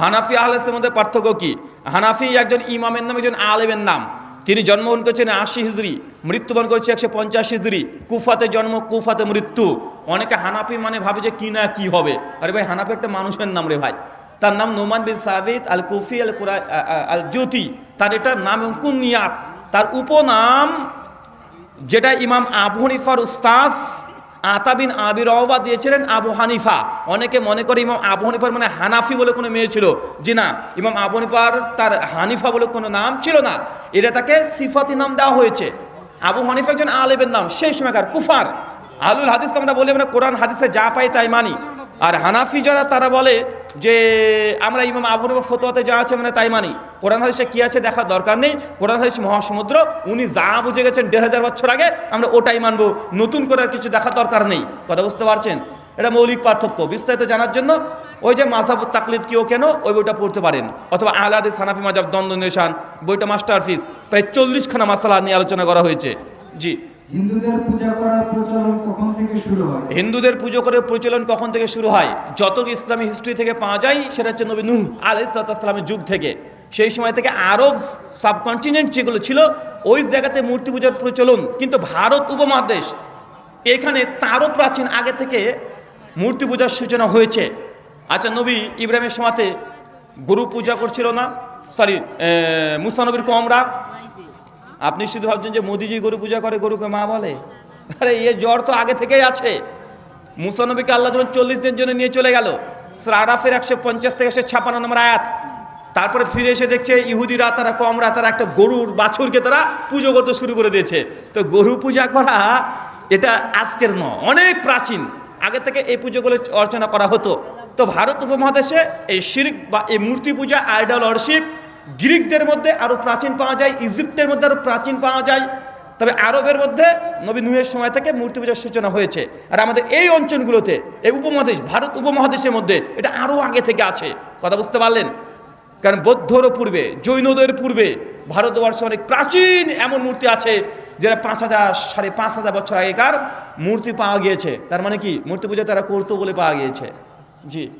হানাফি আহলেসের মধ্যে পার্থক্য কি? হানাফি একজন ইমামের নাম, একজন আলেমের নাম। তিনি জন্মগ্রহণ করেছেন আশি হিজড়ি মৃত্যুবরণ করেছে একশো পঞ্চাশ হিজড়ি কুফাতে জন্ম, কুফাতে মৃত্যু। অনেকে হানাফি মানে ভাবে যে কি না কি হবে। আরে ভাই, হানাফি একটা মানুষের নাম রে ভাই। তার নাম নোমান বিন সাবিত আল কুফি আল কুরা আল জ্যোতি তার এটা নাম এবং কুনিয়াত। তার উপনাম, যেটা ইমাম আবু হানিফার উস্তাস আতা বিন আবির রহবা দিয়েছিলেন আবু হানিফা। অনেকে মনে করে ইমাম আবু হানিফার মানে হানাফি বলে কোনো মেয়ে ছিল। জি না, ইমাম আবু হানিফার তার হানিফা বলে কোনো নাম ছিল না। এটা তাকে সিফাতি নাম দেওয়া হয়েছে। আবু হানিফা একজন আলেবের নাম, সেই সময়কার কুফার। আলুল হাদিস আমরা বলি আমরা কোরআন হাদিসে যা পাই তাই মানি। আর হানাফি যারা, তারা বলে যে আমরা ইমাম আবু হানিফা ফতোয়াতে যা আছে মানে তাই মানি। কোরআন হাদিসে কি আছে দেখার দরকার নেই। কোরআন হাদিস মহাসমুদ্র, উনি যা বুঝে গেছেন দেড় হাজার বছর আগে, আমরা ওটাই মানবো। নতুন করে কিছু দেখার দরকার নেই। কথা বুঝতে পারছেন? এটা মৌলিক পার্থক্য। বিস্তারিত জানার জন্য ওই যে মাসাবুত তাকলিদ কেউ কেন, ওই বইটা পড়তে পারেন। অথবা আলাদে সানাফি মাজাব দ্বন্দ্ব নিশান বইটা মাস্টার ফিস প্রায় চল্লিশখানা মাসালা নিয়ে আলোচনা করা হয়েছে। জি। হিন্দুদের পূজা করে প্রচলন কখন থেকে শুরু হয়? যত ইসলামী হিস্ট্রি থেকে পাওয়া যায়, সেটা হচ্ছে নবী নূহ আলাইসালামের যুগ থেকে। সেই সময় থেকে আরব সাবকন্টিনেন্ট যেগুলো ছিল, ওই জায়গাতে মূর্তি পূজার প্রচলন। কিন্তু ভারত উপমহাদেশ, এখানে তারও প্রাচীন আগে থেকে মূর্তি পূজার সূচনা হয়েছে। আচ্ছা নবী ইব্রাহিমের সময়তে গরু পূজা করছিল না? সরি মুসানবীর কমরা আপনি শুধু ভাবছেন যে মোদিজি গরু পূজা করে, গরুকে মা বলে? আরে, এ জ্বর তো আগে থেকেই আছে। মুসানবীকে আল্লাহ যখন চল্লিশ দিনের জন্য নিয়ে চলে গেল আরাফের একশো পঞ্চাশ থেকে একশো ছাপান্ন নম্বর আয়াত, তারপরে ফিরে এসে দেখছে ইহুদিরা তারা, কমরা তারা একটা গরুর বাছুরকে তারা পুজো করতে শুরু করে দিয়েছে। তো গরু পূজা করা, এটা আজকের নয়, অনেক প্রাচীন। আগে থেকে এই পুজোগুলো অর্চনা করা হতো। তো ভারত উপমহাদেশে এই শিরিক বা এই মূর্তি পূজা আইডল অর্শিপ গ্রিকদের মধ্যে আরও প্রাচীন পাওয়া যায়, ইজিপ্টের মধ্যে আরও প্রাচীন পাওয়া যায়। তবে আরবের মধ্যে নবী নুহের সময় থেকে মূর্তি পূজার সূচনা হয়েছে। আর আমাদের এই অঞ্চলগুলোতে, এই উপমহাদেশ, ভারত উপমহাদেশের মধ্যে এটা আরও আগে থেকে আছে। কথা বুঝতে পারলেন? কারণ বৌদ্ধরও পূর্বে, জৈনদের পূর্বে ভারতবর্ষে অনেক প্রাচীন এমন মূর্তি আছে, যেটা পাঁচ হাজার, সাড়ে পাঁচ হাজার বছর আগেকার মূর্তি পাওয়া গিয়েছে। তার মানে কি? মূর্তি পূজা তারা করতো বলে পাওয়া গিয়েছে। জি।